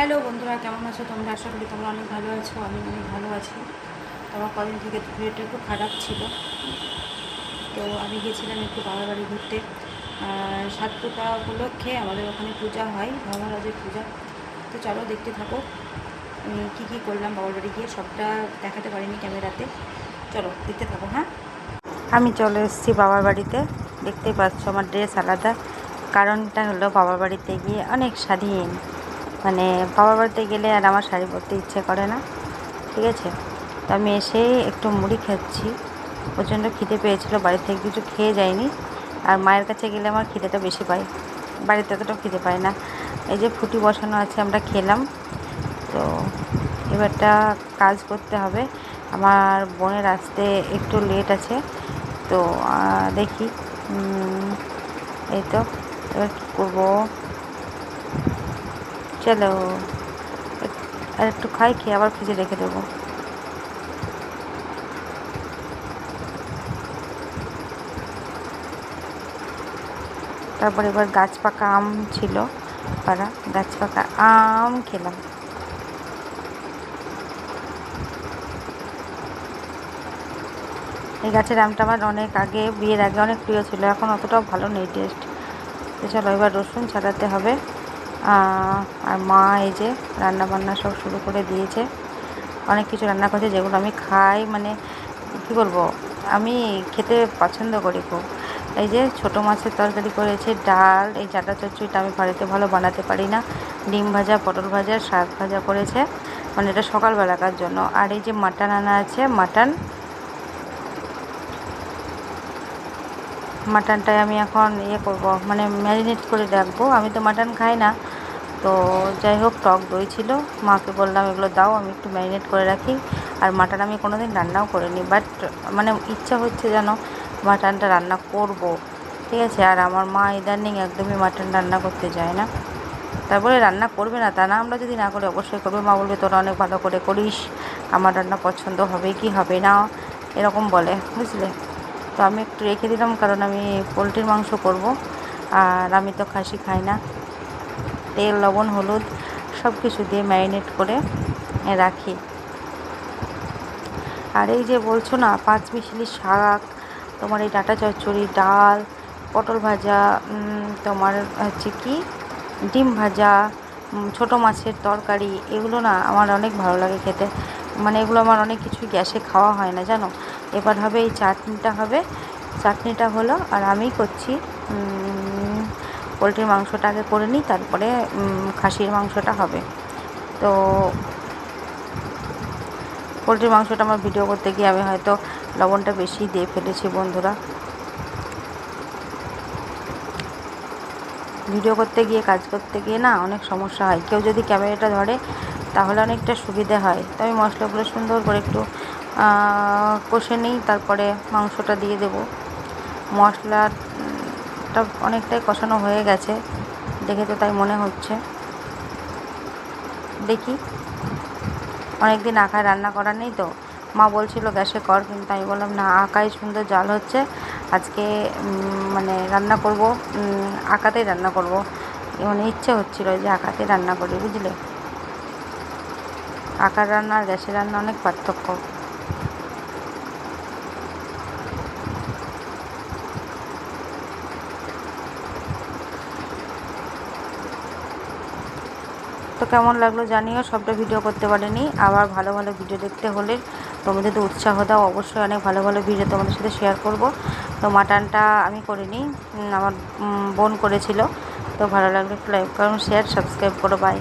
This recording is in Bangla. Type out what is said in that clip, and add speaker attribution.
Speaker 1: হ্যালো বন্ধুরা, কেমন আছো তোমরা? আশা করি তোমরা অনেক ভালো আছো, আমি অনেক ভালো আছি। তোমার কদিন থেকে ভিডিওটা একটু খারাপ ছিল। তো আমি গেছিলাম একটু বাবার বাড়ি ঘুরতে। সাত পোকা উপলক্ষে আমাদের ওখানে পূজা হয় ধর্মরাজের পূজা। তো চলো দেখতে থাকো, আমি কী কী করলাম বাবার বাড়ি গিয়ে, সবটা দেখাতে পারিনি ক্যামেরাতে। চলো দেখতে থাকো হ্যাঁ? আমি চলে এসেছি বাবার বাড়িতে। দেখতেই পাচ্ছ, আমার ড্রেস আলাদা। কারণটা হলো বাবার বাড়িতে গিয়ে অনেক স্বাধীন। মানে বাবার বাড়িতে গেলে আর আমার শাড়ি পরতে ইচ্ছে করে না, ঠিক আছে? তো আমি এসেই একটু মুড়ি খাচ্ছি। প্রচণ্ড খিদে পেয়েছিল, বাড়ি থেকে কিছু খেয়ে যায়নি। আর মায়ের কাছে গেলে আমার খিদেটা বেশি পাই বাড়িতে অতটা খিদে পায় না। এই যে ফুটি বসানো আছে, আমরা খেলাম। তো এবারটা কাজ করতে হবে। আমার বোনের আসতে একটু লেট আছে। তো দেখি। এই তো, এবার কী করব? চলো। আর একটু খাই, খেয়ে আবার ফ্রিজে রেখে দেবো। তারপর এবার গাছ পাকা আম ছিল, পাড়া গাছ পাকা আম খেলাম। এই গাছের আমটা আমার অনেক আগে, বিয়ের আগে অনেক প্রিয় ছিল, এখন অতটাও ভালো নেই টেস্ট চলো এবার রসুন ছাড়াতে হবে। আর মা এই যে রান্না বান্না সব শুরু করে দিয়েছে। অনেক কিছু রান্না করছে যেগুলো আমি খাই মানে কী বলব, আমি খেতে পছন্দ করি খুব। এই যে ছোটো মাছের তরকারি করেছে, ডাল, এই চাটা চচ্চড়িটা আমি বাড়িতে ভালো বানাতে পারি না। ডিম ভাজা, পটল ভাজা, শাক ভাজা করেছে মানে এটা সকালবেলাকার জন্য। আর এই যে মাটন আনা আছে, মাটন মাটনটায় আমি এখন ইয়ে করব মানে ম্যারিনেট করে রাখব। আমি তো মাটন খাই না। তো যাই হোক, টক দই ছিল। মাকে বললাম, এগুলো দাও, আমি একটু ম্যারিনেট করে রাখি। আর মাটন আমি কোনো দিন রান্নাও করিনি। বাট মানে ইচ্ছা হচ্ছে যেন মাটনটা রান্না করব। ঠিক আছে? আর আমার মা ইদানিং একদমই মাটন রান্না করতে যায় না। তারপরে রান্না করবে না, তা না আমরা যদি না করি, অবশ্যই করবে। মা বলবে, তোরা অনেক ভালো করে করিস। আমার রান্না পছন্দ হবে কি হবে না? এরকম বলে, বুঝলে? তো আমি একটু রেখে দিলাম কারণ আমি পোলট্রির মাংস করব। আর আমি তো খাসি খাই না। তেল, লবণ, হলুদ সব কিছু দিয়ে ম্যারিনেট করে রাখি। আর এই যে বলছো না, পাঁচ মিশালি শাক, তোমার এই ডাঁটা চচ্চড়ি, ডাল, পটল ভাজা তোমার হচ্ছে কি, ডিম ভাজা ছোটো মাছের তরকারি, এগুলো না আমার অনেক ভালো লাগে খেতে। মানে এগুলো আমার অনেক কিছু গ্যাসে খাওয়া হয় না, জানো? এবার হবে এই চাটনিটা হবে। চাটনিটা হলো, আর আমি করছি পোলট্রির মাংসটা আগে করে নিই, তারপরে খাসির মাংসটা হবে। তো পোলট্রির মাংসটা আমার ভিডিও করতে গিয়ে আমি হয়তো লবণটা বেশি দিয়ে ফেলেছি, বন্ধুরা। ভিডিও করতে গিয়ে, কাজ করতে গিয়ে না অনেক সমস্যা হয়। কেউ যদি ক্যামেরাটা ধরে, তাহলে অনেকটা সুবিধে হয়। তো আমি মশলাগুলো সুন্দর করে একটু কষে নিই, তারপরে মাংসটা দিয়ে দেব। মশলাটা অনেকটাই কষানো হয়ে গেছে, দেখে তো তাই মনে হচ্ছে। দেখি। অনেক দিন আঁকায় রান্না করা নেই তো। মা বলছিল গ্যাসে কর, কিন্তু আমি বললাম, না, আঁকায় সুন্দর জাল হচ্ছে। আজকে মানে রান্না করব আঁকাতেই রান্না করব। মানে ইচ্ছে হচ্ছিল যে আঁকাতে রান্না করি, বুঝলে? আঁকার রান্না আর গ্যাসের রান্না অনেক পার্থক্য। তো কেমন লাগল জানিও, সবটা ভিডিও করতে পারিনি। আবার ভালো ভালো ভিডিও দেখতে হলে তোমাদের তো উৎসাহ দাও। অবশ্যই অনেক ভালো ভালো ভিডিও তোমাদের সাথে শেয়ার করব। তো মাটনটা আমি করিনি আমার বোন করেছিল। তো ভালো লাগল একটু লাইক করুন শেয়ার সাবস্ক্রাইব করো বাই